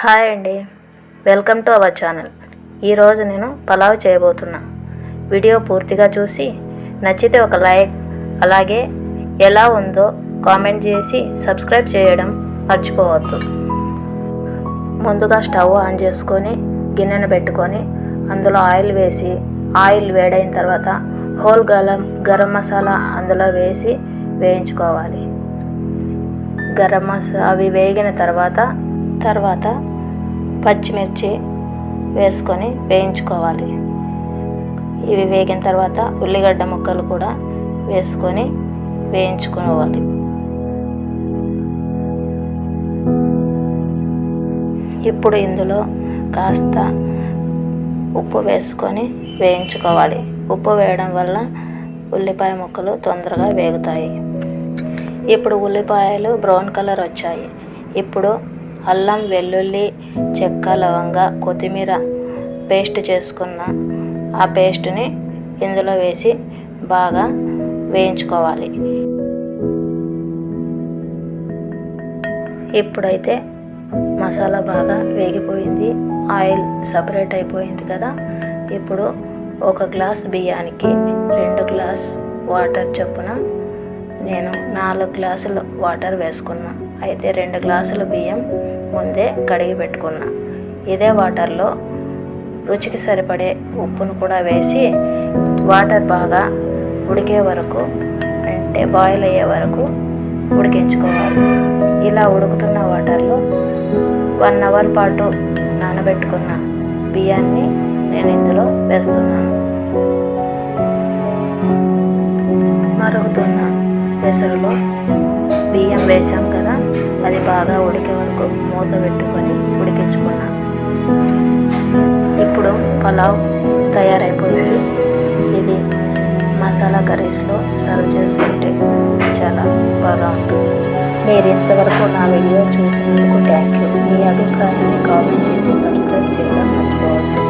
Hi అండి. Welcome to our channel. ఈరోజు నేను పలావ్ చేయబోతున్నా. వీడియో పూర్తిగా చూసి నచ్చితే ఒక లైక్ అలాగే ఎలా ఉందో కామెంట్ చేసి సబ్స్క్రైబ్ చేయడం మర్చిపోవద్దు. ముందుగా స్టవ్ ఆన్ చేసుకొని గిన్నెను పెట్టుకొని అందులో ఆయిల్ వేసి ఆయిల్ వేడైన తర్వాత హోల్ గలం గరం మసాలా అందులో వేసి వేయించుకోవాలి. గరం మసాలా అవి వేగిన తర్వాత తర్వాత పచ్చిమిర్చి వేసుకొని వేయించుకోవాలి. ఇవి వేగిన తర్వాత ఉల్లిగడ్డ ముక్కలు కూడా వేసుకొని వేయించుకోవాలి. ఇప్పుడు ఇందులో కాస్త ఉప్పు వేసుకొని వేయించుకోవాలి. ఉప్పు వేయడం వల్ల ఉల్లిపాయ ముక్కలు తొందరగా వేగుతాయి. ఇప్పుడు ఉల్లిపాయలు బ్రౌన్ కలర్ వచ్చాయి. ఇప్పుడు అల్లం వెల్లుల్లి చెక్క లవంగ కొత్తిమీర పేస్ట్ చేసుకున్న. ఆ పేస్ట్ని ఇందులో వేసి బాగా వేయించుకోవాలి. ఇప్పుడైతే మసాలా బాగా వేగిపోయింది. ఆయిల్ సపరేట్ అయిపోయింది కదా. ఇప్పుడు ఒక గ్లాస్ బియ్యానికి రెండు గ్లాస్ వాటర్ చొప్పున నేను నాలుగు గ్లాసులు వాటర్ వేసుకున్నా. అయితే రెండు గ్లాసుల బియ్యం ముందే కడిగి పెట్టుకున్నా. ఇదే వాటర్లో రుచికి సరిపడే ఉప్పును కూడా వేసి వాటర్ బాగా ఉడికే వరకు అంటే బాయిల్ అయ్యే వరకు ఉడికించుకోవాలి. ఇలా ఉడుకుతున్న వాటర్లో వన్ అవర్ పాటు నానబెట్టుకున్న బియ్యాన్ని నేను ఇందులో వేస్తున్నాను. పెసరులో బియ్యం వేసాం కదా అది బాగా ఉడికే వరకు మూత పెట్టుకొని ఉడికించుకున్నాను ఇప్పుడు పలావ్ తయారైపోయింది. ఇది మసాలా కర్రీస్లో సర్వ్ చేసుకుంటే చాలా బాగా ఉంటుంది. మీరు ఇంతవరకు నా వీడియో చూసినందుకు థ్యాంక్ యూ మీ అభిప్రాయాన్ని కామెంట్ చేసి సబ్స్క్రైబ్ చేయడం మర్చిపోవద్దు.